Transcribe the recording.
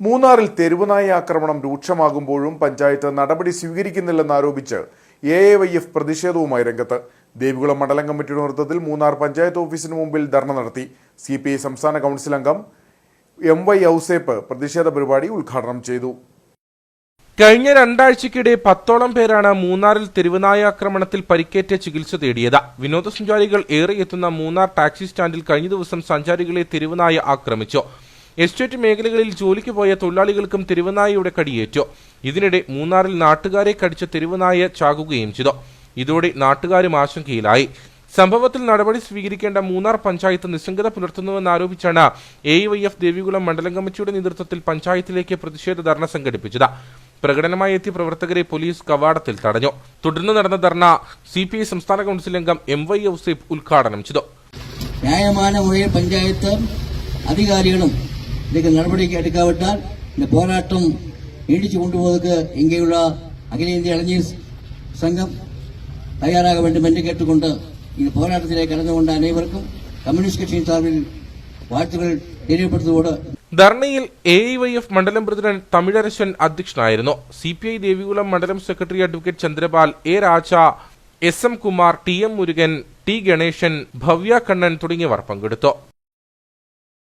മൂന്നാറിൽ തെരുവുനായ ആക്രമണം രൂക്ഷമാകുമ്പോഴും പഞ്ചായത്ത് നടപടി സ്വീകരിക്കുന്നില്ലെന്നാരോപിച്ച് എ എ വൈ എഫ് പ്രതിഷേധവുമായി രംഗത്ത്. ദേവികുളം മണ്ഡലം കമ്മിറ്റിയുടെ നേതൃത്വത്തിൽ മൂന്നാർ പഞ്ചായത്ത് ഓഫീസിന് മുമ്പിൽ ധർണ നടത്തി. സി പി ഐ സംസ്ഥാന കൗൺസിൽ അംഗം എം വൈ ഔസേപ്പ് പ്രതിഷേധ പരിപാടി ഉദ്ഘാടനം ചെയ്തു. കഴിഞ്ഞ രണ്ടാഴ്ചക്കിടെ പത്തോളം പേരാണ് മൂന്നാറിൽ തെരുവുനായ ആക്രമണത്തിൽ പരിക്കേറ്റ് ചികിത്സ തേടിയത്. വിനോദസഞ്ചാരികൾ ഏറെ എത്തുന്ന മൂന്നാർ ടാക്സി സ്റ്റാൻഡിൽ കഴിഞ്ഞ ദിവസം സഞ്ചാരികളെ തെരുവുനായ ആക്രമിച്ചു. എസ്റ്റേറ്റ് മേഖലകളിൽ ജോലിക്ക് പോയ തൊഴിലാളികൾക്കും തെരുവനായയുടെ കടിയേറ്റു. ഇതിനിടെ മൂന്നാറിൽ നാട്ടുകാരെ കടിച്ച തെരുവനായ ചാകുകയും ചെയ്തു. ഇതോടെ നാട്ടുകാരും ആശങ്കയിലായി. സംഭവത്തിൽ നടപടി സ്വീകരിക്കേണ്ട മൂന്നാർ പഞ്ചായത്ത് നിസ്സംഗത പുലർത്തുന്നുവെന്നാരോപിച്ചാണ് എ വൈ എഫ് ദേവികുളം മണ്ഡലം കമ്മിറ്റിയുടെ നേതൃത്വത്തിൽ പഞ്ചായത്തിലേക്ക് പ്രതിഷേധ ധർണ സംഘടിപ്പിച്ചത്. പ്രകടനമായി എത്തിയ പ്രവർത്തകരെ പോലീസ് കവാടത്തിൽ തടഞ്ഞു. തുടർന്ന് നടന്ന ധർണ സി പി ഐ സംസ്ഥാന കൌൺസിൽ അംഗം എം വൈ ഔസേഫ് ഉദ്ഘാടനം ചെയ്തു. ന്യായമാന പഞ്ചായത്ത് അധികാരികളും இதுக்கு நடவடிக்கை எடுக்காவிட்டால் இந்த போராட்டம் நீடிச்சு கொண்டு போவதற்கு இங்கேயுள்ள அகில இந்திய இளைஞர் சங்கம் தயாராக வேண்டும் என்று கேட்டுக்கொண்டு இந்த போராட்டத்திலே கலந்து கொண்ட அனைவருக்கும் கம்யூனிஸ்ட் கட்சியின் சார்பில் வாழ்த்துக்கள் தெரியப்படுத்துவதோடு ധർണയിൽ എ ഐ വൈ എഫ് മണ്ഡലം പ്രസിഡന്റ് തമിഴരശൻ അധ്യക്ഷനായിരുന്നു സി പി ഐ ദേവികുളം മണ്ഡലം secretary advocate Chandrapal A Raja S M Kumar T M Murugan T Ganesan Bhavya Kannan തുടങ്ങിയവർ പങ്കെടുത്തു